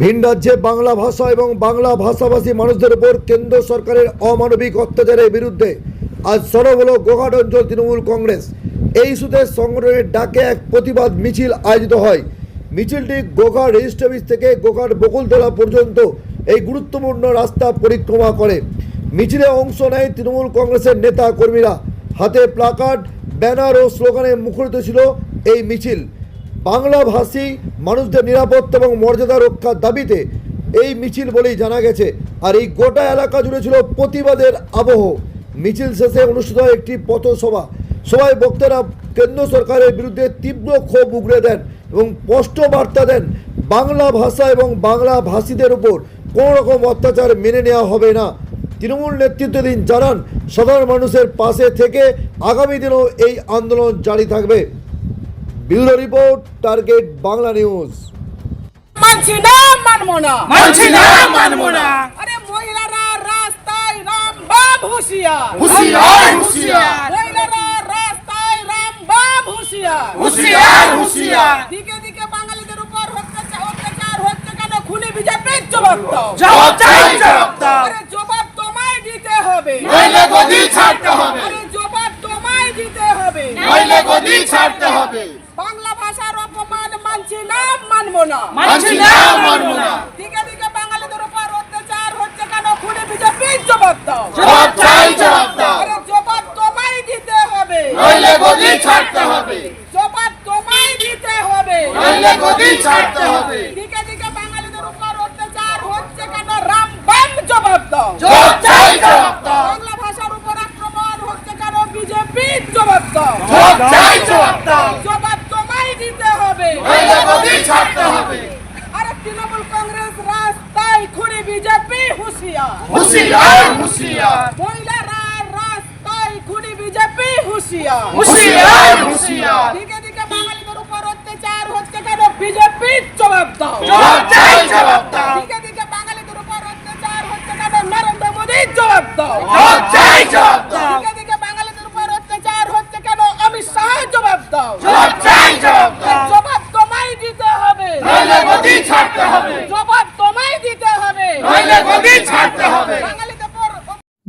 ভিন রাজ্যে বাংলা ভাষা এবং বাংলা ভাষাভাষী মানুষদের উপর কেন্দ্র সরকারের অমানবিক অত্যাচারের বিরুদ্ধে আজ সরব হল গোঘাট অঞ্চল তৃণমূল কংগ্রেস। এই ইস্যুতে সংগঠনের ডাকে এক প্রতিবাদ মিছিল আয়োজিত হয়। মিছিলটি গোঘাট রেজিস্ট্রি অফিস থেকে গোঘাট বকুলতলা পর্যন্ত এই গুরুত্বপূর্ণ রাস্তা পরিক্রমা করে। মিছিলে অংশ নেয় তৃণমূল কংগ্রেসের নেতা কর্মীরা। হাতে প্লাকার্ড, ব্যানার ও স্লোগানে মুখরিত ছিল এই মিছিল। বাংলাভাষী মানুষদের নিরাপত্তা এবং মর্যাদা রক্ষার দাবিতে এই মিছিল বলেই জানা গেছে। আর এই গোটা এলাকা জুড়ে ছিল প্রতিবাদের আবহ। মিছিল শেষে অনুষ্ঠিত হয় একটি পথসভা। সবাই বক্তারা কেন্দ্র সরকারের বিরুদ্ধে তীব্র ক্ষোভ উগড়ে দেন এবং স্পষ্ট বার্তা দেন, বাংলা ভাষা এবং বাংলা ভাষীদের উপর কোনো রকম অত্যাচার মেনে নেওয়া হবে না। তৃণমূল নেতৃত্বাধীন জানান, সাধারণ মানুষের পাশে থেকে আগামী দিনেও এই আন্দোলন জারি থাকবে। Bureau report target Bangla news. মানছি না মানবো না মানছি না মানবো না আরে মহিলারা রাস্তায় রাম বাম হুঁশিয়ার হুঁশিয়ার হুঁশিয়ার মহিলারা রাস্তায় রাম বাম হুঁশিয়ার হুঁশিয়ার হুঁশিয়ার দিকে দিকে বাঙালিদের উপর অত্যাচার অত্যাচার হচ্ছে কেন? খুনি বিজেপির জবাব দাও জবাব চাই জবাব দাও আরে জবাব তোমায় দিতে হবে। নইলে গদি ছাড়তে হবে। আরে জবাব তোমায় দিতে হবে। নইলে গদি ছাড়তে হবে বাংলা ভাষার অপমান মানছি না মানবো না। মানছি না। মানবো না। দিকে দিকে বাঙালিদের উপর অত্যাচার হচ্ছে কেন খুনি বিজেপির জবাব দাও। জবাব চাই জবাব দাও। আরে জবাব তোমায় দিতে হবে। নইলে গদি ছাড়তে হবে। জবাব তোমায় দিতে হবে। নইলে গদি ছাড়তে হবে। দিকে দিকে বাঙালিদের উপর অত্যাচার হচ্ছে কেন রাম বাম জবাব দাও। জবাব চাই জবাব দাও। বাংলা ভাষার উপর আক্রমণ হচ্ছে কেন বিজেপির জবাব দাও। জবাব চাই জবাব দাও। ছাড়তে হবে। আরে তৃণমূল কংগ্রেস রাস্তায় খুনি বিজেপি হুঁশিয়ার। হুঁশিয়ার হুঁশিয়ার। মহিলারা রাস্তায় খুনি বিজেপি হুঁশিয়ার। হুঁশিয়ার হুঁশিয়ার। দিকে দিকে বাঙালিদের উপর অত্যাচার হচ্ছে কেন? বিজেপির জবাব দাও। জবাব চাই জবাব দাও। দিকে দিকে বাঙালিদের উপর অত্যাচার হচ্ছে কেন? নরেন্দ্র মোদীর জবাব দাও। জবাব দাও দিকে দিকে বাঙালিদের উপর অত্যাচার হচ্ছে কেন অমিত শাহ জবাব দাও জবাব চাই জবাব দাও জবাব তোমায় দিতে হবে নইলে গদি ছাড়তে হবে জবাব তোমায় দিতে হবে নইলে গদি ছাড়তে হবে বাঙালিদের উপর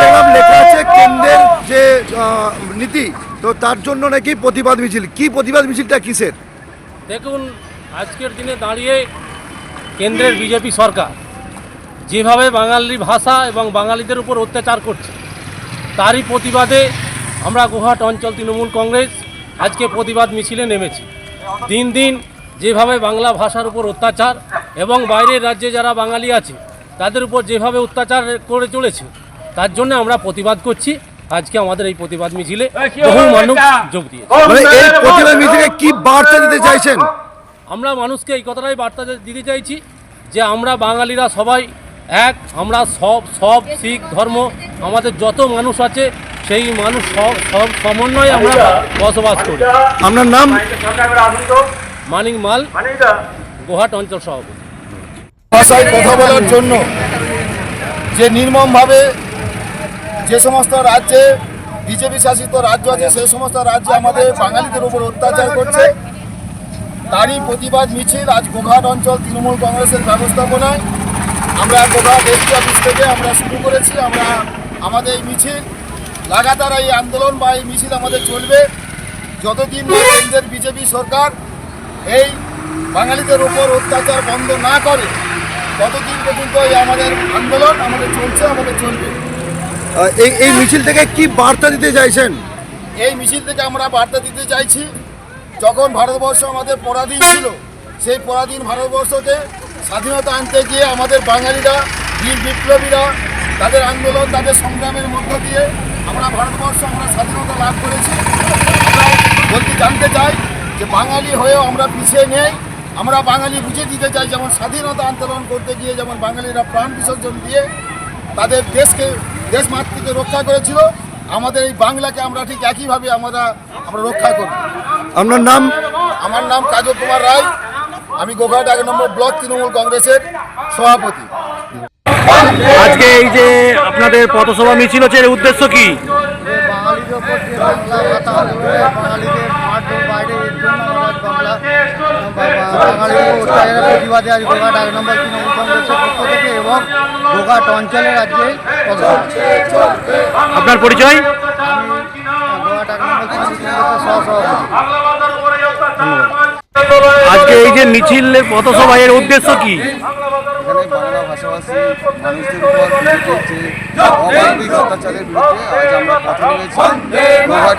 দেখলাম লেখা আছে কেন্দ্রের যে নীতি তো তার জন্য নাকি প্রতিবাদ মিছিল। কি প্রতিবাদ মিছিলটা কিসের? দেখুন আজকের দিনে দাঁড়িয়ে কেন্দ্রের বিজেপি সরকার যেভাবে বাঙালি ভাষা এবং বাঙালিদের উপর অত্যাচার করছে তারই প্রতিবাদে আমরা গুহাট অঞ্চল তৃণমূল কংগ্রেস আজকে প্রতিবাদ মিছিলে নেমেছি। দিন দিন যেভাবে বাংলা ভাষার উপর অত্যাচার এবং বাইরের রাজ্যে যারা বাঙালি আছে তাদের উপর যেভাবে অত্যাচার করে চলেছে তার জন্য আমরা প্রতিবাদ করছি। আজকে আমাদের এই প্রতিবাদ মিছিলে বহু মানুষ যোগ দিয়েছে। মানে এই প্রতিবাদ মিছিলে কি বার্তা দিতে চাইছেন? আমরা মানুষকে এই কথাটাই বার্তা দিতে চাইছি যে আমরা বাঙালিরা সবাই এক আমরা সব সব শিখ ধর্ম আমাদের যত মানুষ আছে সেই মানুষ সব সব সমন্বয়ে আমরা বসবাস করি। আপনার নাম? মানিক মাল গোহাট অঞ্চল সভাপতি। ভাষায় কথা বলার জন্য যে নির্মমভাবে যে সমস্ত রাজ্যে বিজেপি শাসিত রাজ্য আছে, সেই সমস্ত রাজ্যে আমাদের বাঙালিদের উপর অত্যাচার করছে। তারই প্রতিবাদ মিছিল আজ গোঘাট অঞ্চল তৃণমূল কংগ্রেসের ব্যবস্থাপনায়। আমরা গোঘাট এসপি অফিস থেকে আমরা শুরু করেছি, আমরা আমাদের এই মিছিল। লাগাতার এই আন্দোলন বা এই মিছিল আমাদের চলবে। যতদিন কেন্দ্রের বিজেপি সরকার এই বাঙালিদের উপর অত্যাচার বন্ধ না করে ততদিন পর্যন্ত এই আমাদের আন্দোলন আমাদের চলছে আমাদের চলবে। এই এই মিছিল থেকে কি বার্তা দিতে চাইছেন? এই মিছিল থেকে আমরা বার্তা দিতে চাইছি যখন ভারতবর্ষ আমাদের পরাধীন ছিল সেই পরাধীন ভারতবর্ষকে স্বাধীনতা আনতে গিয়ে আমাদের বাঙালিরা বীর বিপ্লবীরা তাদের আন্দোলন তাদের সংগ্রামের মধ্য দিয়ে আমরা ভারতবর্ষ আমরা স্বাধীনতা লাভ করেছি। আমরা বলতে জানতে চাই যে বাঙালি হয়েও আমরা পিছিয়ে নেই। আমরা বাঙালি বুঝে দিতে চাই যেমন স্বাধীনতা আন্দোলন করতে গিয়ে যেমন বাঙালিরা প্রাণ বিসর্জন দিয়ে তাদের দেশকে দেশ মাতৃকে রক্ষা করেছিল আমাদের এই বাংলাকে আমরা ঠিক একইভাবে আমরা আমরা রক্ষা করব। আপনার নাম? আমার নাম কাজল কুমার রায়। আমি গোঘাট এক নম্বর ব্লক তৃণমূল কংগ্রেসের সভাপতি। আজকে এই যে আপনাদের পথসভা মিছিল হচ্ছে এর উদ্দেশ্য কি? বাঙালির ওপর যে বাংলা ভাতা হবে বাঙালিদের মাঠের বাইরে এর জন্য আমরা আজ বাংলা অত্যাচারের প্রতিবাদে আজ গোঘাট এক নম্বর তৃণমূল কংগ্রেসের পক্ষ থেকে এবং গোঘাট অঞ্চলের আজকে আপনার পরিচয়? গোঘাট এক নম্বর তৃণমূল কংগ্রেসের সহসভাপতি। আজকে এই যে মিছিলের পথসভা এর উদ্দেশ্য কি? এখানে বাংলা ভাষাভাষী মানুষদের উপর যে অমানবিক অত্যাচারের বিরুদ্ধে আজ আমরা পথে নেমেছি গোঘাট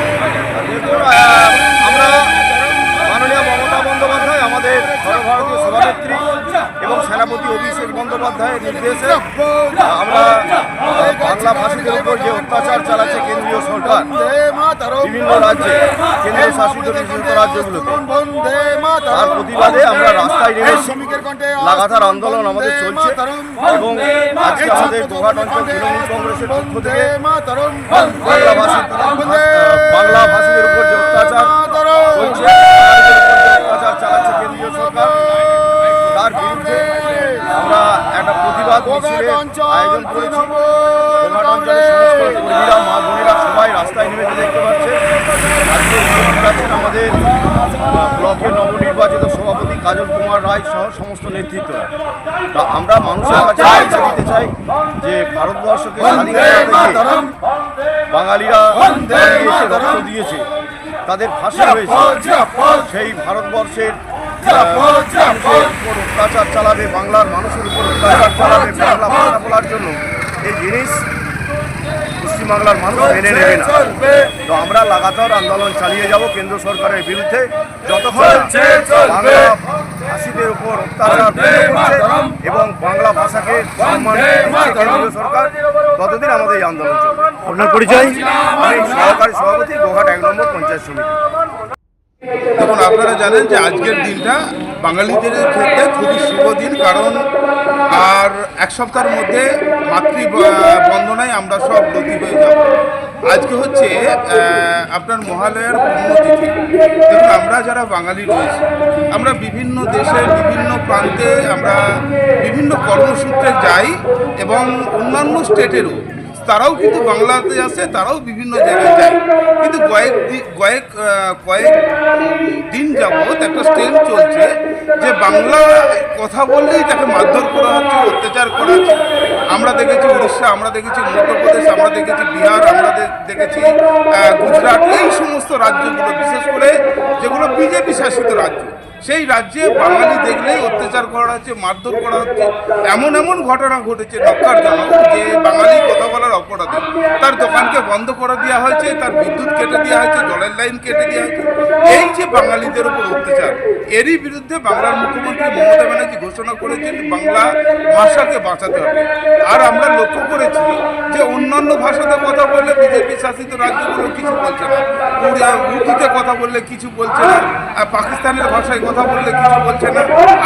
আমরা বন্দ্যোপাধ্যায়ের নির্দেশে আমরা বাংলা ভাষীদের উপর যে অত্যাচার চালাচ্ছে কেন্দ্রীয় সরকার, বিভিন্ন রাজ্যে কেন্দ্রীয় শাসিত বিভিন্ন রাজ্যগুলোতে, তার প্রতিবাদে আমরা রাস্তায় নেমেছি লাগাতার আন্দোলন আমাদের চলছে এবং আজকে আমাদের গোঘাট অঞ্চল তৃণমূল কংগ্রেসের পক্ষ থেকে বাংলা বাংলা ভাষীদের উপর যে অত্যাচার অত্যাচার চালাচ্ছে কেন্দ্রীয় সরকার, তার বিরুদ্ধে একটা আয়োজন করেছি। গোঘাট অঞ্চলের সমস্ত কর্মীরা মা বোনেরা সবাই রাস্তায় নেমে দেখতে পাচ্ছে আজকে আমাদের ব্লকের নবনির্বাচিত সভাপতি কাজল কুমার রায় সহ সমস্ত নেতৃত্বরা। তা আমরা মানুষের কাছে বার্তা দিতে চাই যে ভারতবর্ষকে বাঙালিরা এসে রক্ত দিয়েছে। তাদের ফাঁসি হয়েছে সেই ভারতবর্ষের অত্যাচার চালাবে বাংলার মানুষের উপর অত্যাচার চালাবে বাংলা ভাষা বলার জন্য এই জিনিস পশ্চিমবাংলার মানুষ মেনে নেবে না। তো আমরা লাগাতার আন্দোলন চালিয়ে যাব কেন্দ্র সরকারের বিরুদ্ধে যতক্ষণ বাংলা ভাষীদের উপর অত্যাচার এবং বাংলা ভাষাকে সম্মান কেন্দ্রীয় সরকার ততদিন আমাদের এই আন্দোলন চলবে। আপনার পরিচয়? আমি সহকারী সভাপতি গোঘাট এক নম্বর পঞ্চায়েত সমিতি। দেখুন, আপনারা জানেন যে আজকের দিনটা বাঙালিদের ক্ষেত্রে খুবই শুভ দিন, কারণ আর এক সপ্তাহের মধ্যে মাতৃ বন্দনায় আমরা সব ব্রতী হয়ে যাব। আজকে হচ্ছে আপনার মহালয়ার পুণ্যতিথি। দেখুন, আমরা যারা বাঙালি রয়েছি, আমরা বিভিন্ন দেশের বিভিন্ন প্রান্তে, আমরা বিভিন্ন কর্মসূত্রে যাই এবং অন্যান্য স্টেটেরও তারাও কিন্তু বাংলাতে আসে, তারাও বিভিন্ন জায়গায় যায়। কিন্তু কয়েক কয়েক কয়েক দিন যাবৎ একটা স্টেম চলছে যে বাংলা কথা বললেই তাকে মারধর করা হচ্ছে, অত্যাচার করা হচ্ছে। আমরা দেখেছি উড়িষ্যা, আমরা দেখেছি মধ্যপ্রদেশ, আমরা দেখেছি বিহার, আমরা দেখেছি গুজরাট, এই সমস্ত রাজ্যগুলো, বিশেষ করে যেগুলো বিজেপি শাসিত রাজ্য। সেই রাজ্যে বাঙালি দেখলেই অত্যাচার করা হচ্ছে, মারধর করা হচ্ছে। এমন এমন ঘটনা ঘটেছে নক্কারজনক যে বাঙালি কথা বলার অপরাধে, তার দোকানকে বন্ধ করে দেওয়া হয়েছে, তার বিদ্যুৎ কেটে দেওয়া হয়েছে, জলের লাইন কেটে দেওয়া হয়েছে। এই যে বাঙালিদের উপর অত্যাচার, এরই বিরুদ্ধে বাংলার মুখ্যমন্ত্রী মমতা ব্যানার্জি ঘোষণা করেছেন? বাংলা ভাষাকে বাঁচাতে হবে। আর আমরা লক্ষ্য করেছি যে অন্যান্য ভাষাতে কথা বললে বিজেপি শাসিত রাজ্যগুলো কিছু বলছে না। উর্দুতে কথা বললে কিছু বলছে না। আর পাকিস্তানের ভাষায় কথা বললে কিছু বলছে না।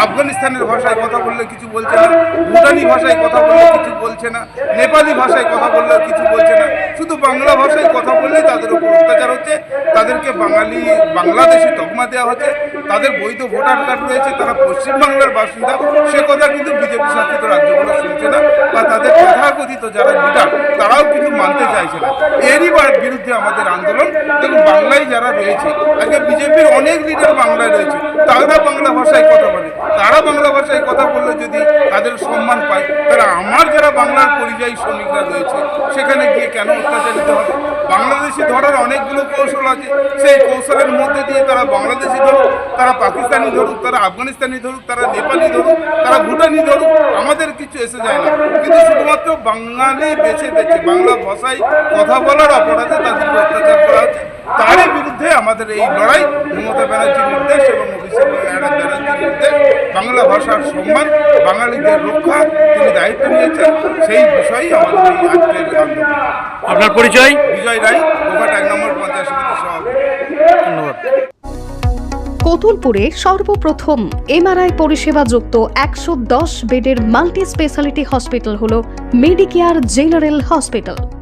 আফগানিস্তানের ভাষায় কথা বললে কিছু বলছে না, ভুটানি ভাষায় কথা বললে কিছু বলছে না, নেপালি ভাষায় কথা বললে কিছু বলছে না, শুধু বাংলা ভাষায় কথা বললে তাদের উপর অত্যাচার হচ্ছে, তাদেরকে বাঙালি, বাংলাদেশি তকমা দেওয়া হচ্ছে, তাদের বৈধ ভোটার কার্ড রয়েছে, তারা পশ্চিমবাংলার বাসিন্দা, সে কথা কিন্তু বিজেপি শাসিত রাজ্যগুলো শুনছে না, বা তাদের তথাকথিত যারা লিডার, তারাও কিন্তু মানতে চাইছে না। এরই বা- বিরুদ্ধে আমাদের আন্দোলন। দেখুন, বাংলায় যারা রয়েছে আজকে বিজেপির অনেক লিডার বাংলায় রয়েছে, তারা বাংলা ভাষায় কথা বলে। তারা বাংলা ভাষায় কথা বললে যদি তাদের সম্মান পায়, তাহলে আমার যারা বাংলার পরিযায়ী শ্রমিকরা রয়েছে, সেখানে গিয়ে কেন অত্যাচারিত হবে? বাংলাদেশি ধরার অনেকগুলো কৌশল আছে। সেই কৌশলের মধ্যে দিয়ে তারা বাংলাদেশি ধরুক, তারা পাকিস্তানি ধরুক, তারা আফগানিস্তানি ধরুক, তারা নেপালি ধরুক, তারা ভুটানি ধরুক, আমাদের কিছু এসে যায় না। কিন্তু শুধুমাত্র বাঙালি বেছে বেছে বাংলা ভাষায় কথা বলার অপরাধে তাদেরকে অত্যাচার করা হচ্ছে। তারই বিরুদ্ধে আমাদের এই লড়াই। মমতা ব্যানার্জির নির্দেশ এবং অভিষেক ব্যানার্জির নির্দেশ। বাংলা ভাষার সম্মান বাঙালিদের রক্ষা তিনি দায়িত্ব নিয়েছেন। সেই বিষয়েই আমাদের এই আজকের আন্দোলন। আপনার পরিচয়? বিজয় রায় গোঘাট এক নম্বর পঞ্চায়েত সমিতির সভাপতি। ধন্যবাদ। কতুলপুরে সর্বপ্রথম এমআরআই পরিষেবা যুক্ত একশো দশ বেডের মাল্টি স্পেশালিটি হসপিটাল হল মেডিকেয়ার জেনারেল হসপিটাল।